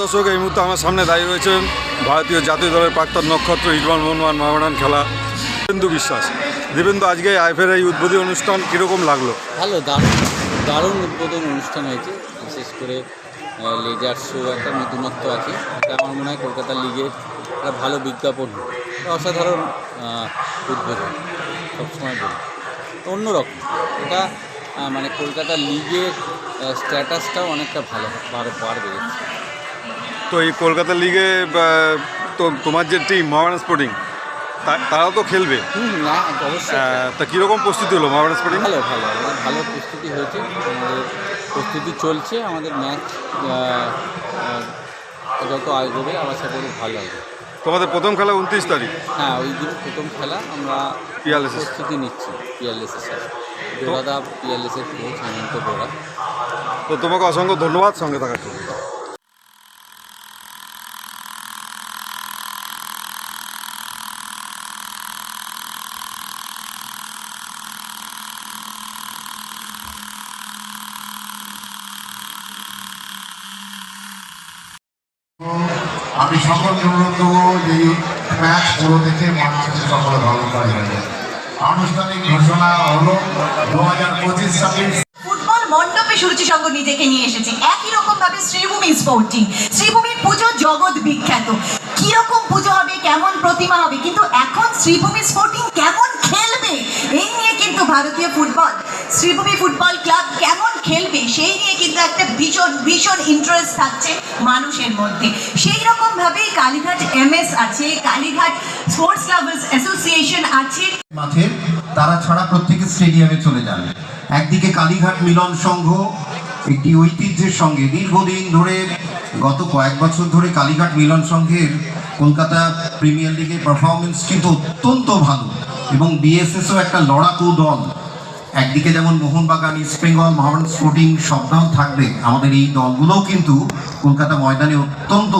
দর্শক, এই মুহূর্তে আমার সামনে দাঁড়িয়ে রয়েছেন ভারতীয় জাতীয় দলের প্রাক্তন নক্ষত্র ইসমান মোহনমান মহামেডান খেলা। দেবেন্দু বিশ্বাস। দেবেন্দু, আজকে আইফের এই উদ্বোধনী অনুষ্ঠান কীরকম লাগল? ভালো, দারুণ দারুণ উদ্বোধন অনুষ্ঠান হয়েছে। বিশেষ করে লেজার শো একটা নতুনত্ব আছে। এটা আমার মনে হয় কলকাতা লিগের একটা ভালো বিজ্ঞাপন, অসাধারণ উদ্বোধন। সবসময় বলি। অন্যরকম, এটা মানে কলকাতা লিগের স্ট্যাটাসটাও অনেকটা ভালো বাড় বাড়বে। তো এই কলকাতা লিগে তো তোমার যে টিম মহামেডান স্পোর্টিং তারাও তো খেলবে? না অবশ্যই। তা কীরকম প্রস্তুতি হলো মহামেডান স্পোর্টিং ভালো ভালো ভালো প্রস্তুতি হয়েছে। আমাদের প্রস্তুতি চলছে আমাদের ম্যাচ যত আগবে আবার সাথে ভালো হবে তোমাদের প্রথম খেলা উনত্রিশ তারিখ? হ্যাঁ ওই দিন প্রথম খেলা আমরা পিয়ারলেসের প্রস্তুতি নিচ্ছি পিয়ারলেসের সাথে। পিয়ারলেসের কোচ হেমন্ত ডোরা তো তোমাকে অসংখ্য ধন্যবাদ সঙ্গে থাকার জন্য। আমি সকলকে অনুরোধ করব যে ম্যাচ পুরো দেখে মানুষের সকলে ভালো হয়ে আনুষ্ঠানিক ঘোষণা হলো দু হাজার পঁচিশ মণ্ডপে সুরুচি সঙ্গ নিজেকে নিয়ে এসেছে। একই রকম ভাবে শ্রীভূমি স্পোর্টিং শ্রীভূমির পুজো জগৎ বিখ্যাত। কীরকম পুজো হবে, কেমন প্রতিমা হবে, কিন্তু এখন শ্রীভূমি স্পোর্টিং কেমন খেলবে, এই নিয়ে কিন্তু ভারতীয় ফুটবল। শ্রীভূমি ফুটবল ক্লাব কেমন খেলবে, সেই নিয়ে কিন্তু একটা ভীষণ ভীষণ ইন্টারেস্ট থাকছে মানুষের মধ্যে। সেই রকম ভাবেই কালীঘাট এমএস আছে, কালীঘাট স্পোর্টস লাভার্স অ্যাসোসিয়েশন আছে। মাঠে তারা ছাড়া প্রত্যেকে স্টেডিয়ামে চলে যান। একদিকে কালীঘাট মিলন সংঘ, একটি ঐতিহ্যের সঙ্গে। দীর্ঘদিন ধরে, গত কয়েক বছর ধরে কালীঘাট মিলন সংঘের কলকাতা প্রিমিয়ার লিগের পারফরমেন্স কিন্তু অত্যন্ত ভালো। এবং বিএসএসও একটা লড়াকু দল। একদিকে যেমন মোহনবাগান ইস্ট বেঙ্গল মহাবান স্পোর্টিং দল থাকবে, আমাদের এই দলগুলোও কিন্তু কলকাতা ময়দানে অত্যন্ত